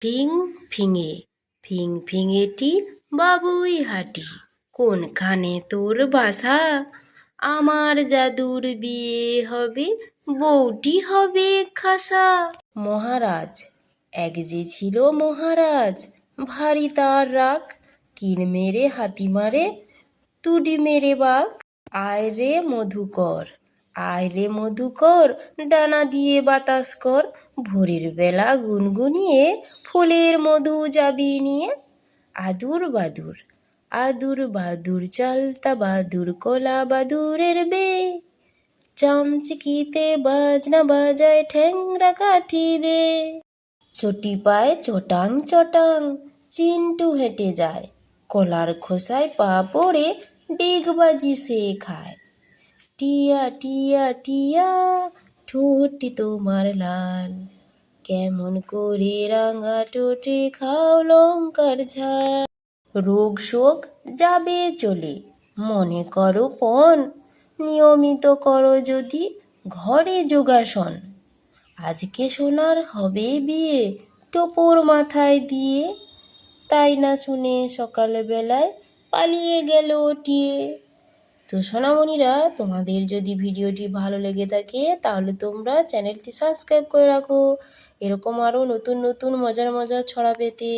ফিং ফিঙে, ফিং ফিঙেটি বাবুই হাঁটি। কোনখানে তোর বাসা? আমার জাদুর বিয়ে হবে, বউটি হবে খাসা। মহারাজ, এক যে ছিল মহারাজ, ভারী তার রাগ, কিল মেরে হাতি মারে, তুডি মেরে বাঘ, আয় রে মধুকর। আয় রে মধুকর ডানা দিয়ে বাতাস কর, ভোরের বেলা গুনগুনিয়ে ফুলের মধু যাবি নিয়ে। আদুর বাদুর আদুর বাদুর চালতা বাদুর কলা বাদুরের বে। চামচিকিতে বাজনা বাজায় ঠ্যাংরা কাঠি দে। চটি পায় চটাং চটাং, চিন্টু হেঁটে যায়। কলার খোসায় পা পড়ে ডিগবাজি সে খায়। টিয়া টিয়া টিয়া, ঠোঁটটি তোমার লাল। কেমন করে রাঙা টোটে খাও লঙ্কার ঝাল। রোগ শোক যাবে চলে, মনে করো পণ। নিয়মিত করো যদি ঘরে যোগাসন। আজকে সোনার হবে বিয়ে, টোপর মাথায় দিয়ে। তাই না শুনে সকালবেলায় পালিয়ে গেল টিয়ে। তো সোনামণিরা, তোমাদের যদি ভিডিওটি ভালো লেগে থাকে, তাহলে তোমরা চ্যানেলটি সাবস্ক্রাইব করে রাখো। এরকম আরও নতুন নতুন মজার মজার ছড়া পেতে।